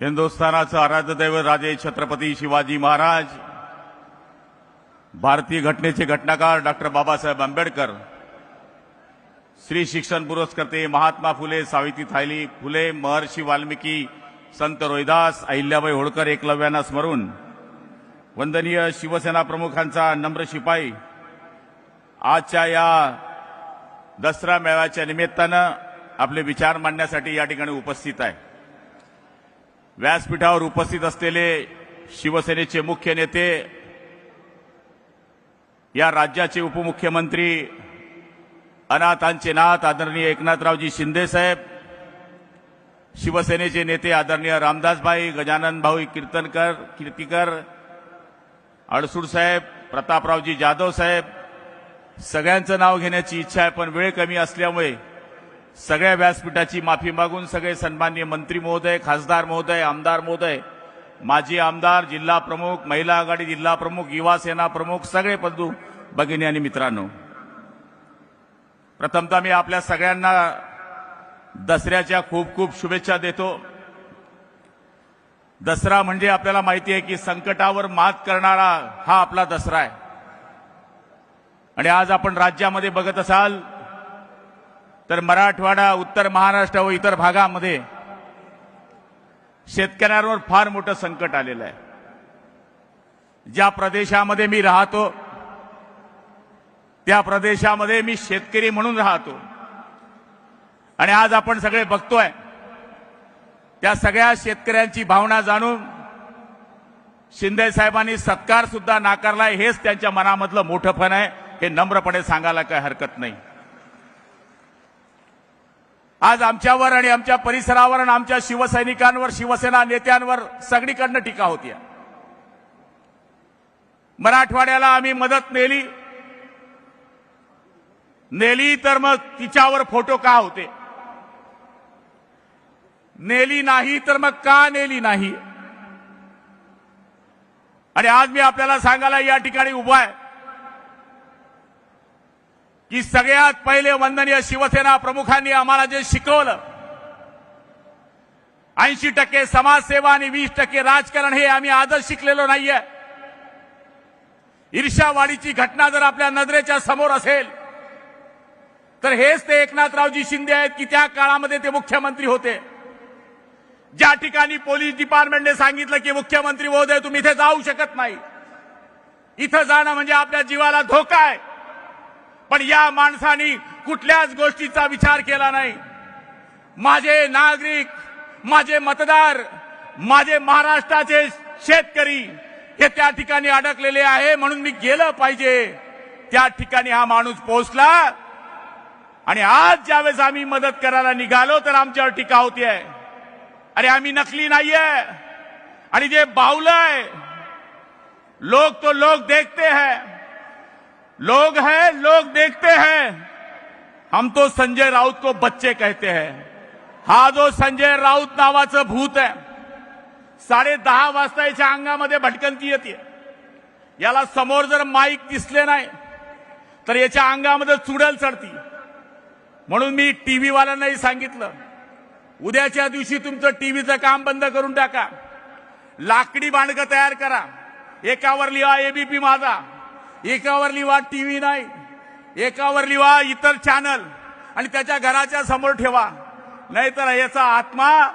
हिंदुस्थानाचं आराध्य दैवत राजे छत्रपती शिवाजी महाराज भारतीय घटनेचे घटनाकार डॉक्टर बाबासाहेब आंबेडकर श्री शिक्षण पुरस्कर्ते महात्मा फुले सावित्री थायली फुले महर्षी वाल्मिकी संत रोहिदास अहिल्याबाई होळकर एकलव्यांना स्मरून वंदनीय शिवसेना प्रमुखांचा नम्र शिपाई आजच्या या दसरा मेळाव्याच्या निमित्तानं आपले विचार मांडण्यासाठी या ठिकाणी उपस्थित आहे. व्यासपीठावर उपस्थित असलेले शिवसेनेचे मुख्य नेते या राज्याचे उपमुख्यमंत्री अनाथांचे नाथ आदरणीय एकनाथरावजी शिंदे साहेब शिवसेनेचे नेते आदरणीय रामदासभाई गजानन भाऊ कीर्तनकर कीर्तिकर अडसूड साहेब प्रतापरावजी जाधव साहेब सगळ्यांचं नाव घेण्याची इच्छा आहे पण वेळ कमी असल्यामुळे सगळ्या व्यासपीठाची माफी मागून सगळे सन्मान्य मंत्री महोदय खासदार महोदय आमदार महोदय माजी आमदार जिल्हा प्रमुख महिला आघाडी जिल्हा प्रमुख युवा सेना प्रमुख सगळे बंधू भगिनी आणि मित्रांनो. प्रथमतः मी आपल्या सगळ्यांना दसऱ्याच्या खूप खूप शुभेच्छा देतो. दसरा म्हणजे आपल्याला माहिती आहे की संकटावर मात करणारा हा आपला दसरा आहे. आणि आज आपण राज्यामध्ये बघत असाल तर मराठवाडा उत्तर महाराष्ट्र व इतर भागामध्ये शेतकऱ्यांवर फार मोठं संकट आलेलं आहे. ज्या प्रदेशामध्ये मी राहतो त्या प्रदेशामध्ये मी शेतकरी म्हणून राहतो. आणि आज आपण सगळे बघतोय त्या सगळ्या शेतकऱ्यांची भावना जाणून शिंदे साहेबांनी सत्कार सुद्धा नाकारलाय हेच त्यांच्या मनामधलं मोठंपण आहे. हे नम्रपणे सांगायला काही हरकत नाही. आज आमच्यावर आणि आमच्या परिसरावर आणि आमच्या शिवसैनिकांवर शिवसेना नेत्यांवर सगळीकडनं टीका होती मराठवाड्याला आम्ही मदत नेली. नेली तर मग तिच्यावर फोटो का होते? नेली नाही तर मग का नेली नाही? आणि आज मी आपल्याला सांगायला या ठिकाणी उभा आहे. की सगळ्यात पहिले वंदनीय शिवसेना प्रमुखांनी आम्हाला जे शिकवलं ऐंशी टक्के समाजसेवा आणि वीस टक्के राजकारण हे आम्ही आजच शिकलेलो नाहीये. ईर्ष्यावाढीची घटना जर आपल्या नजरेच्या समोर असेल तर हेच ते एकनाथरावजी शिंदे आहेत की त्या काळामध्ये ते मुख्यमंत्री होते. ज्या ठिकाणी पोलीस डिपार्टमेंटने सांगितलं की मुख्यमंत्री महोदय तुम्ही इथे जाऊ शकत नाही. इथं जाणं म्हणजे आपल्या जीवाला धोका आहे. पण या माणसानी कुठल्याच गोष्टीचा विचार केला नाही. माझे नागरिक माझे मतदार माझे महाराष्ट्राचे शेतकरी हे त्या ठिकाणी अडकलेले आहे म्हणून मी गेलं पाहिजे. त्या ठिकाणी हा माणूस पोहोचला आणि आज ज्यावेळेस आम्ही मदत करायला निघालो तर आमच्यावर टीका होतीये अरे आम्ही नकली नाहीये. आणि जे बावलंय लोक तो लोक देखते हैं. लोग हैं लोग देखते हैं। हम तो संजय राऊत को बच्चे कहते हैं। हा जो संजय राऊत नावाचं भूत आहे साडे दहा वाजता याच्या अंगामध्ये भटकंती येते. याला समोर जर माईक दिसले नाही तर याच्या अंगामध्ये चुडल चढती. म्हणून मी टीव्हीवाल्यांनाही सांगितलं उद्याच्या दिवशी तुमचं टीव्हीचं काम बंद करून टाका. लाकडी बांडकं तयार करा. एकावर लिहा एबीपी माझा एकावर लिहा टीव्ही नाही एकावर लिवा इतर चॅनल आणि त्याच्या घराच्या समोर ठेवा. नाहीतर याचा आत्मा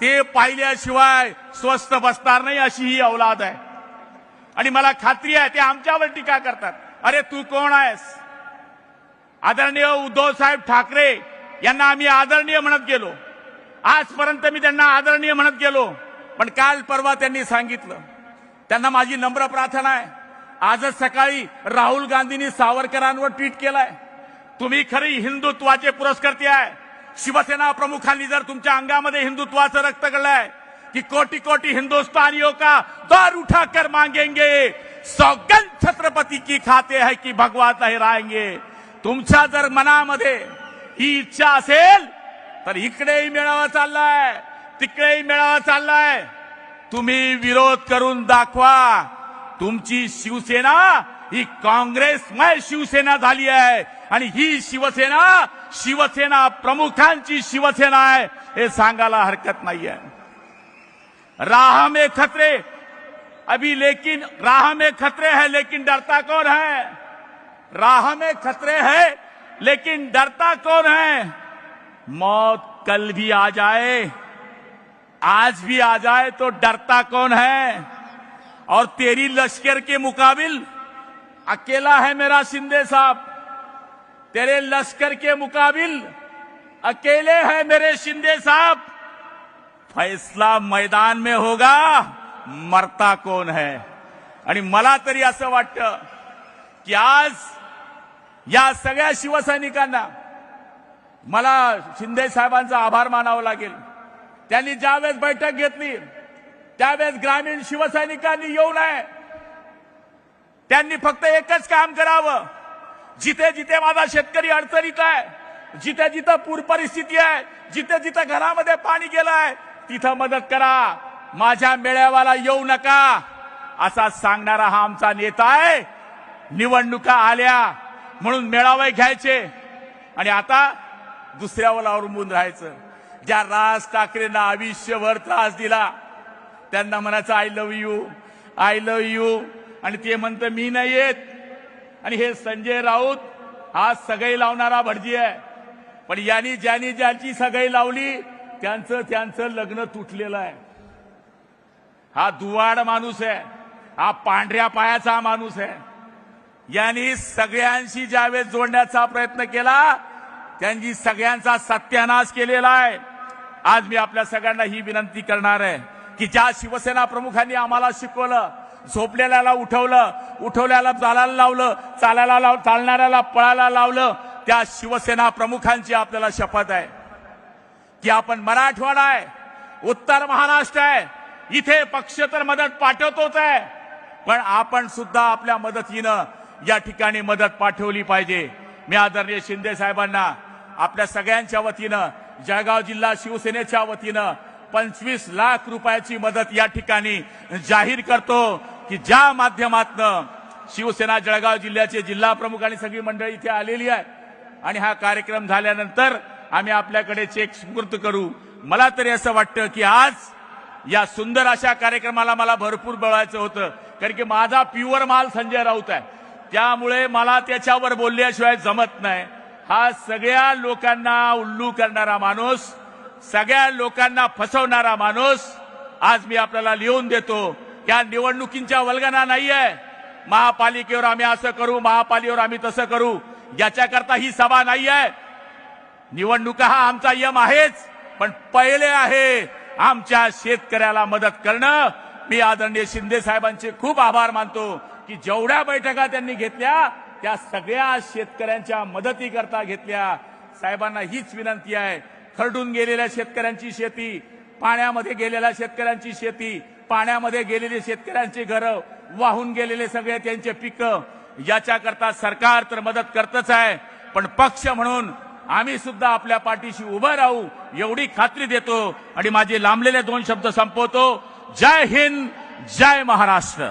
ते पाहिल्याशिवाय स्वस्त बसणार नाही अशी ही औलाद आहे. आणि मला खात्री आहे ते आमच्यावर टीका करतात. अरे तू कोण आहेस? आदरणीय उद्धव साहेब ठाकरे यांना आम्ही आदरणीय म्हणत गेलो. आजपर्यंत मी त्यांना आदरणीय म्हणत गेलो. पण काल परवा त्यांनी सांगितलं. त्यांना माझी नम्र प्रार्थना आहे. आजच सकाळी राहुल गांधींनी सावरकरांवर ट्विट केलंय. तुम्ही खरी हिंदुत्वाचे पुरस्कर्ते आहे. शिवसेना प्रमुखांनी जर तुमच्या अंगामध्ये हिंदुत्वाचं रक्त गळलंय की कोटी कोटी हिंदुस्तानियों का दौर उठाकर मांगेंगे? सौगंध छत्रपती की खाते है की भगवा लहरायंगे तुमच्या जर मनामध्ये ही इच्छा असेल तर इकडेही मेळावा चाललाय तिकडेही मेळावा चाललाय. तुम्ही विरोध करून दाखवा. तुमची शिवसेना ही काँग्रेसमय शिवसेना झाली आहे. आणि ही शिवसेना शिवसेना प्रमुखांची शिवसेना आहे, हे सांगायला हरकत नाहीये. राह में खतरे. अभी लेकिन राह में खतरे है, लेकिन डरता कौन है? राह में खतरे है, लेकिन डरता कौन है? मौत कल भी आ जाए, आज भी आ जाए तो डरता कौन है? और तेरी लश्कर के मुकाबिल अकेला है मेरा शिंदे साहब। तेरे लश्कर के मुकाबिल अकेले हैं मेरे शिंदे साहब। फैसला मैदान में होगा मरता कोण है? आणि मला तरी असं वाटतं की आज या सगळ्या शिवसैनिकांना मला शिंदे साहेबांचा आभार मानावा लागेल. त्यांनी ज्यावेळेस बैठक घेतली त्यावेळेस ग्रामीण शिवसैनिकांनी येऊ नये. त्यांनी फक्त एकच काम करावं. जिथे जिथे माझा शेतकरी अडचणीत आहे जिथे जिथं पूर परिस्थिती आहे जिथे जिथं घरामध्ये पाणी गेलंय तिथं मदत करा. माझ्या मेळाव्याला येऊ नका. असा सांगणारा हा आमचा नेता आहे. निवडणुका आल्या म्हणून मेळावे घ्यायचे. आणि आता दुसऱ्यावर अवलंबून राहायचं. ज्या राज ठाकरेंना आयुष्यभर त्रास दिला त्यांना म्हणायचं I love you I love you आणि ते म्हणतं मी नाही येत. आणि हे संजय राऊत हा सगळी लावणारा भटजी आहे. पण यांनी ज्यांनी ज्यांची सगळी लावली त्यांचं त्यांचं लग्न तुटलेलं आहे. हा दुवाड माणूस आहे. हा पांढऱ्या पायाचा माणूस आहे. यांनी सगळ्यांशी ज्यावेळेस जोडण्याचा प्रयत्न केला त्यांची सगळ्यांचा सत्यानाश केलेला आहे. आज मी आपल्या सगळ्यांना ही विनंती करणार आहे. की ज्या शिवसेना प्रमुखांनी आम्हाला शिकवलं झोपलेल्याला उठवलं उठवल्याला चालायला लावलं चालायला लाव चालणाऱ्याला पळायला लावलं त्या शिवसेना प्रमुखांची आपल्याला शपथ आहे. की आपण मराठवाडा आहे उत्तर महाराष्ट्र आहे इथे पक्ष तर मदत पाठवतोच आहे. पण आपण सुद्धा आपल्या मदतीनं या ठिकाणी मदत पाठवली पाहिजे. मी आदरणीय शिंदे साहेबांना आपल्या सगळ्यांच्या वतीनं जळगाव जिल्हा शिवसेनेच्या वतीनं पंचवीस लाख रुपयाची मदत या ठिकाणी जाहीर करतो की ज्या माध्यमातनं शिवसेना जळगाव जिल्ह्याचे जिल्हा प्रमुख आणि सगळी मंडळी इथे आलेली आहे. आणि हा कार्यक्रम झाल्यानंतर आम्ही आपल्याकडे चेक स्फूर्त करू. मला तरी असं वाटतं की आज या सुंदर अशा कार्यक्रमाला मला भरपूर बळायचं होतं. कारण की माझा प्युअर माल संजय राऊत आहे. त्यामुळे मला त्याच्यावर बोलल्याशिवाय जमत नाही. हा सगळ्या लोकांना उल्लू करणारा माणूस सगळ्या लोकांना फसवणारा माणूस आज मी आपल्याला लिहून देतो. या निवडणुकींच्या वल्गना नाहीये. महापालिकेवर आम्ही असं करू महापालिकेवर आम्ही तसं करू. याच्याकरता ही सभा नाही आहे निवडणुका हा आमचा यम आहेच पण पहिले आहे आमच्या शेतकऱ्याला मदत करणं. मी आदरणीय शिंदे साहेबांचे खूप आभार मानतो की जेवढ्या बैठका त्यांनी घेतल्या त्या सगळ्या शेतकऱ्यांच्या मदतीकरता घेतल्या. साहेबांना हीच विनंती आहे. खरडून गेलेल्या शेतकऱ्यांची शेती पाण्यामध्ये गेलेल्या शेतकऱ्यांची शेती पाण्यामध्ये गेलेले शेतकऱ्यांची घरं वाहून गेलेले सगळे त्यांचे पिकं याच्याकरता सरकार तर मदत करतच आहे. पण पक्ष म्हणून आम्ही सुद्धा आपल्या पाठीशी उभं राहू एवढी खात्री देतो. आणि माझे लांबलेले दोन शब्द संपवतो. जय हिंद जय महाराष्ट्र.